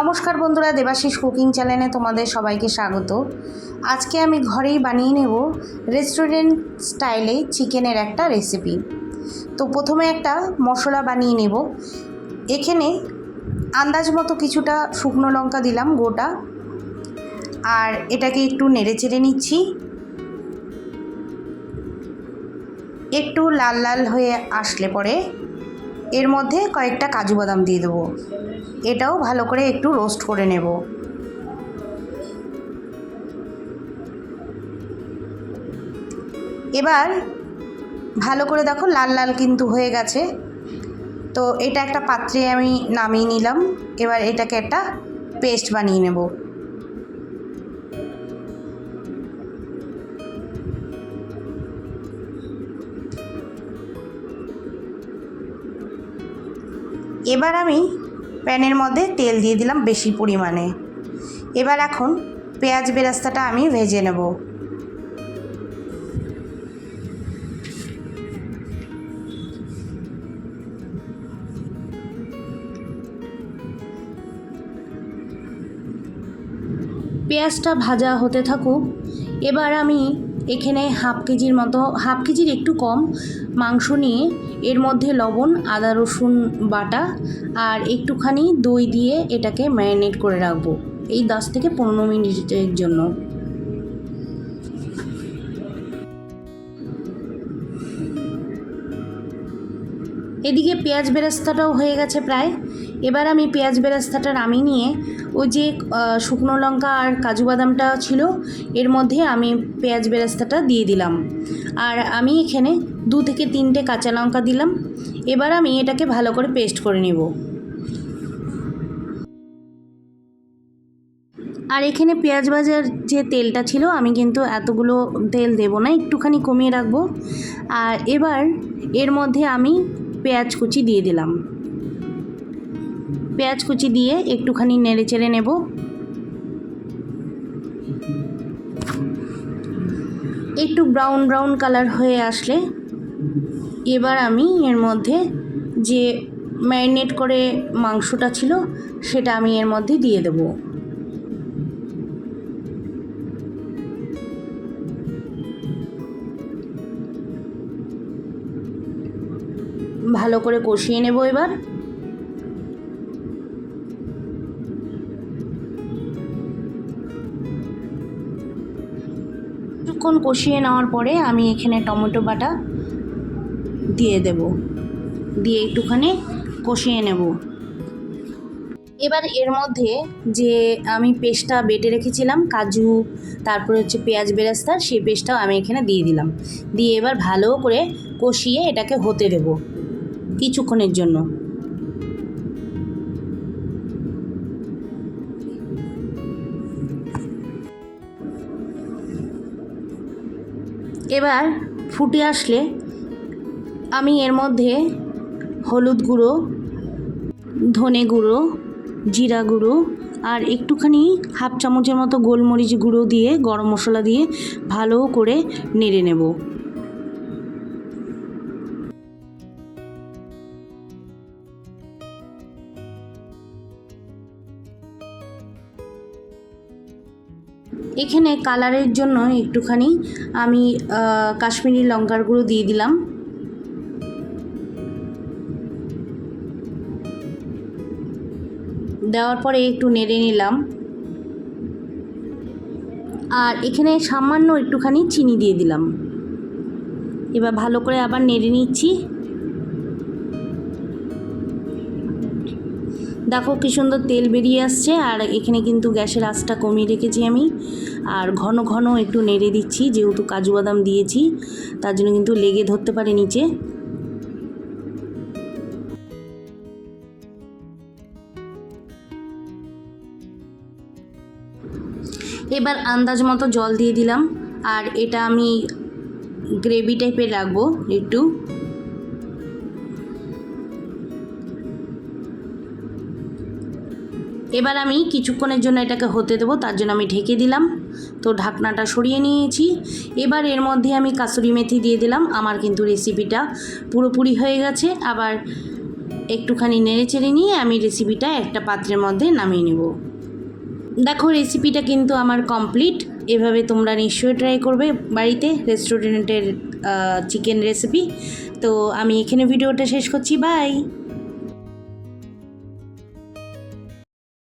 নমস্কার বন্ধুরা, দেবাশিস কুকিং চ্যানেলে তোমাদের সবাইকে স্বাগত। আজকে আমি ঘরেই বানিয়ে নেব রেস্টুরেন্ট স্টাইলে চিকেনের একটা রেসিপি। তো প্রথমে একটা মশলা বানিয়ে নেব। এখানে আন্দাজ মতো কিছুটা শুকনো লঙ্কা দিলাম গোটা। আর এটাকে একটু নেড়ে চেড়ে নিচ্ছি। একটু লাল লাল হয়ে আসলে পরে এর মধ্যে কয়েকটা কাজু বাদাম দিয়ে দেবো। এটাও ভালো করে একটু রোস্ট করে নেব। এবার ভালো করে দেখো লাল লাল কিন্তু হয়ে গেছে। তো এটা একটা পাত্রে আমি নামিয়ে নিলাম। এবার এটাকে একটা পেস্ট বানিয়ে নেব। এবার আমি প্যানের মধ্যে তেল দিয়ে দিলাম বেশি পরিমাণে। এবার এখন পেঁয়াজ বেরাস্তাটা আমি ভেজে নেব। পেঁয়াজটা ভাজা হতে থাকুক এবার আমি এখানে হাফ কেজির মতো, হাফ কেজির একটু কম মাংস নিয়ে এর মধ্যে লবণ, আদা, রসুন বাটা আর একটুখানি দই দিয়ে এটাকে ম্যারিনেট করে রাখব। এই দশ থেকে পনেরো মিনিটের জন্য। এদিকে পেঁয়াজ বেরেস্তাটাও হয়ে গেছে প্রায়। এবার আমি পেঁয়াজ বেরেস্তাটা নামিয়ে নিয়ে ওই যে শুকনো লঙ্কা আর কাজু বাদামটা ছিল, এর মধ্যে আমি পেঁয়াজ বেরেস্তাটা দিয়ে দিলাম। আর আমি এখানে দু থেকে তিনটে কাঁচা লঙ্কা দিলাম। এবার আমি এটাকে ভালো করে পেস্ট করে নেব। আর এখানে পেঁয়াজ ভাজার যে তেলটা ছিল, আমি কিন্তু এতগুলো তেল দেব না, একটুখানি কমিয়ে রাখব। আর এবার এর মধ্যে আমি পেঁয়াজ কুচি দিয়ে দিলাম। পেঁয়াজ কুচি দিয়ে একটুখানি নেড়ে চেড়ে নেব। একটু ব্রাউন ব্রাউন কালার হয়ে আসলে এবার আমি এর মধ্যে যে ম্যারিনেট করে মাংসটা ছিল, সেটা আমি এর মধ্যে দিয়ে দেবো। ভালো করে কষিয়ে নেব এবার। কিছুক্ষণ কষিয়ে নেওয়ার পরে আমি এখানে টমেটো বাটা দিয়ে দেব। দিয়ে একটুখানি কষিয়ে নেব। এবার এর মধ্যে যে আমি পেস্টটা বেটে রেখেছিলাম, কাজু, তারপরে হচ্ছে পেঁয়াজ বেরাস্তা, সেই পেস্টটাও আমি এখানে দিয়ে দিলাম। দিয়ে এবার ভালো করে কষিয়ে এটাকে হতে দেব। কিছুক্ষণের জন্য। এবার ফুটে আসলে আমি এর মধ্যে হলুদ গুঁড়ো, ধনে গুঁড়ো, জিরা গুঁড়ো আর একটুখানি হাফ চামচের মতো গোলমরিচ গুঁড়ো দিয়ে, গরম মশলা দিয়ে ভালো করে নেড়ে নেব। এখানে কালারের জন্য একটুখানি আমি কাশ্মীরি লঙ্কার গুঁড়ো দিয়ে দিলাম। দেওয়ার পরে একটু নেড়ে নিলাম। আর এখানে সামান্য একটুখানি চিনি দিয়ে দিলাম। এবার ভালো করে আবার নেড়ে নিচ্ছি। দেখো কি সুন্দর তেল বেরিয়ে আসছে, আর এখানে কিন্তু গ্যাসের আঁচটা কমিয়ে রেখেছি আমি। আর ঘন ঘন একটু নেড়ে দিচ্ছি, যেহেতু কাজু বাদাম দিয়েছি, তার জন্য কিন্তু লেগে ধরতে পারে নিচে। এবার আন্দাজ মতো জল দিয়ে দিলাম, আর এটা আমি গ্রেভি টাইপের রাখব একটু। এবার আমি কিছুক্ষণের জন্য এটাকে হতে দেবো, তার জন্য আমি ঢেকে দিলাম। তো ঢাকনাটা সরিয়ে নিয়েছি। এবার এর মধ্যে আমি কাসুরি মেথি দিয়ে দিলাম। আমার কিন্তু রেসিপিটা পুরোপুরি হয়ে গেছে। আবার একটুখানি নেড়ে চেড়ে নিয়ে আমি রেসিপিটা একটা পাত্রের মধ্যে নামিয়ে নেব। দেখো, রেসিপিটা কিন্তু আমার কমপ্লিট। এভাবে তোমরা নিশ্চয়ই ট্রাই করবে। বাড়িতে রেস্টুরেন্টের চিকেন রেসিপি। তো আমি এখানে ভিডিওটা শেষ করছি। বাই!